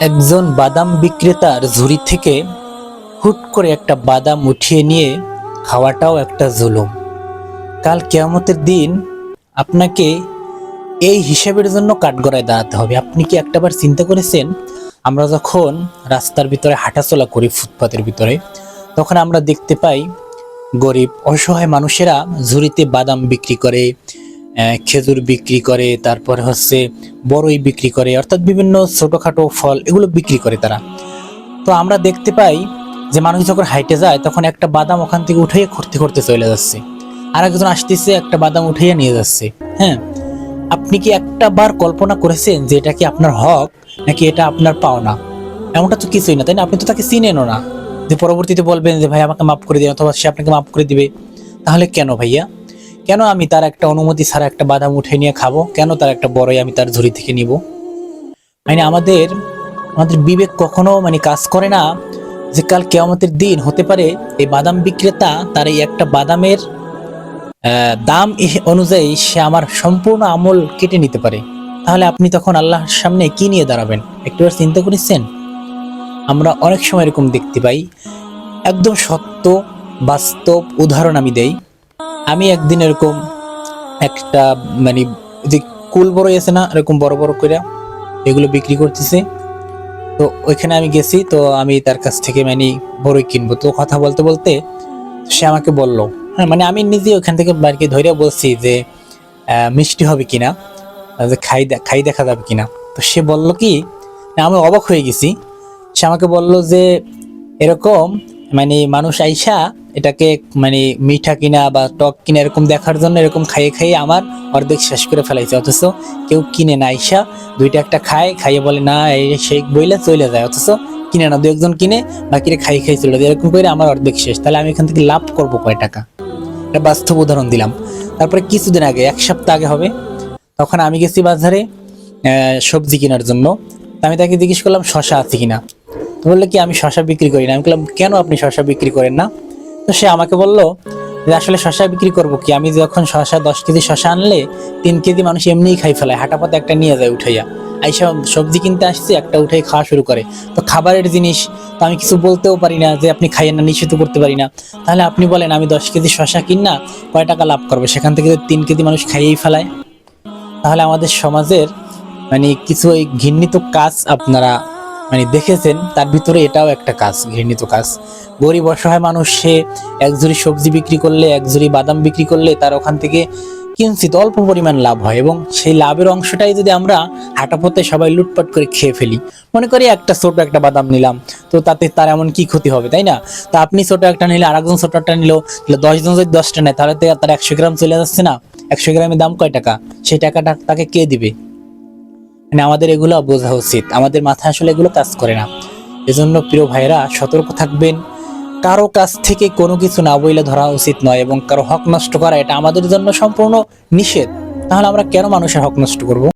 একজন বাদাম বিক্রেতার ঝুড়ি থেকে হুট করে একটা বাদাম উঠিয়ে নিয়ে খাওয়াটাও একটা জুলুম। কাল কেয়ামতের দিন আপনাকে এই হিসাবের জন্য কাঠগড়ায় দাঁড়াতে হবে। আপনি কি একটাবার চিন্তা করেছেন? আমরা যখন রাস্তার ভিতরে হাঁটাচলা করি, ফুটপাতের ভিতরে, তখন আমরা দেখতে পাই গরিব, অসহায় মানুষেরা ঝুড়িতে বাদাম বিক্রি করে খেজুর বিক্রি করে, তারপরে হচ্ছে বড়ই বিক্রি করে, অর্থাৎ বিভিন্ন ছোটোখাটো ফল এগুলো বিক্রি করে তারা। তো আমরা দেখতে পাই যে মানুষ যখন হাইটে যায়, তখন একটা বাদাম ওখান থেকে উঠে করতে করতে চলে যাচ্ছে। আর একজন আসতেছে, একটা বাদাম উঠিয়ে নিয়ে যাচ্ছে। হ্যাঁ আপনি কি একটা বার কল্পনা করেছেন যে এটা কি আপনার হক, নাকি এটা আপনার পাওনা? এমনটা তো কিছুই না, তাই না? আপনি তো তাকে চিনেনও না। যে পরবর্তীতে বলবেন যে, ভাই, আমাকে মাফ করে দিন, অথবা সে আপনাকে মাফ করে দিবে। তাহলে কেন ভাইয়া? কেন আমি তার একটা অনুমতি ছাড়া একটা বাদাম উঠে নিয়ে খাব? কেন তার একটা বড়ই আমি তার ঝুড়ি থেকে নিব? মানে আমাদের আমাদের বিবেক কখনো মানে কাজ করে না যে কাল কেয়ামতের দিন হতে পারে এই বাদাম বিক্রেতা তার এই একটা বাদামের দাম অনুযায়ী সে আমার সম্পূর্ণ আমল কেটে নিতে পারে। তাহলে আপনি তখন আল্লাহর সামনে কি নিয়ে দাঁড়াবেন? একটুবার চিন্তা করেছেন? আমরা অনেক সময় এরকম দেখতে পাই। একদম সত্য, বাস্তব উদাহরণ আমি দেই। আমি একদিন এরকম একটা মানে যে কুল বড় আছে না, এরকম বড় বড় করে এগুলো বিক্রি করতেছে। তো ওইখানে আমি গেছি, তো আমি তার কাছ থেকে মানে বড়ই কিনবো। তো কথা বলতে বলতে সে আমাকে বলল হ্যাঁ মানে আমি নিজে ওখান থেকে বাড়িকে ধরে বলছি যে মিষ্টি হবে কিনা, যে খাই খাই দেখা যাবে কিনা। তো সে বলল কি আমি অবাক হয়ে গেছি। সে আমাকে বলল যে, এরকম মানে মানুষ আইসা এটাকে মানে মিঠা কিনা বা টক কিনা এরকম দেখার জন্য এরকম খাইয়ে খাইয়ে আমার অর্ধেক শেষ করে ফেলাইছে। অথচ কেউ কিনে না, আইসা দুইটা একটা খায়, খাইয়ে বলে, না এই সেই বইলে চলে যায়। অথচ কিনে না দু একজন কিনে, বাকিরা খাই খাই চলে যায়। এরকম করে আমার অর্ধেক শেষ। তাহলে আমি এখান থেকে লাভ করব কয় টাকা? একটা বাস্তব উদাহরণ দিলাম। তারপরে কিছুদিন আগে, এক সপ্তাহ আগে হবে, তখন আমি গেছি বাজারে সবজি কেনার জন্য। আমি তাকে জিজ্ঞেস করলাম, শশা আছে কিনা? বলল কি, আমি শশা বিক্রি করি না। আমি বললাম, কেন আপনি শশা বিক্রি করেন না? তো সে আমাকে বলল যে আসলে শশা বিক্রি করব কি? আমি যখন শশা দশ কেজি শশা আনলে, তিন কেজি মানুষ এমনিই খাই ফেলায় হাঁটা পথে একটা নিয়ে যায় উঠাইয়া। আইসা সবজি কিনতে আসছে, একটা উঠে খাওয়া শুরু করে। তো খাবারের জিনিস, তো আমি কিছু বলতেও পারি না যে আপনি খাইয়েন না নিশ্চিত করতে পারি না। তাহলে আপনি বলেন, আমি দশ কেজি শশা কিন না, কয় টাকা লাভ করব? সেখান থেকে তিন কেজি মানুষ খাইয়েই ফেলায়। তাহলে আমাদের সমাজের মানে কিছু এই ঘৃণিত কাজ আপনারা মানে দেখেছেন, তার ভিতরে এটাও একটা কাজ, ঘৃণিত কাজ। গরিব, অসহায় মানুষ, সে এক সবজি বিক্রি করলে, এক বাদাম বিক্রি করলে তার ওখান থেকে কিঞ্চিত অল্প পরিমাণ লাভ হয় এবং সেই লাভের অংশটাই যদি আমরা হাঁটাপথে সবাই লুটপাট করে খেয়ে ফেলি, মনে করি একটা ছোট একটা বাদাম নিলাম, তো তাতে তার এমন কি ক্ষতি হবে, তাই না? তা আপনি ছোট একটা নিলে, আরেকজন ছোট একটা নিল তাহলে দশজন যদি দশটা নেয়, তাহলে তার একশো গ্রাম চলে যাচ্ছে না। একশো গ্রামের দাম কয় টাকা? সেই টাকাটা তাকে কে দিবে? মানে আমাদের এগুলো বোঝা উচিত। আমাদের মাথায় আসলে এগুলো কাজ করে না। এজন্য প্রিয় ভাইরা সতর্ক থাকবেন। কারও কাছ থেকে কোনো কিছু না বইলে ধরা উচিত নয় এবং কারও হক নষ্ট করা, এটা আমাদের জন্য সম্পূর্ণ নিষেধ। তাহলে আমরা কেন মানুষের হক নষ্ট করব?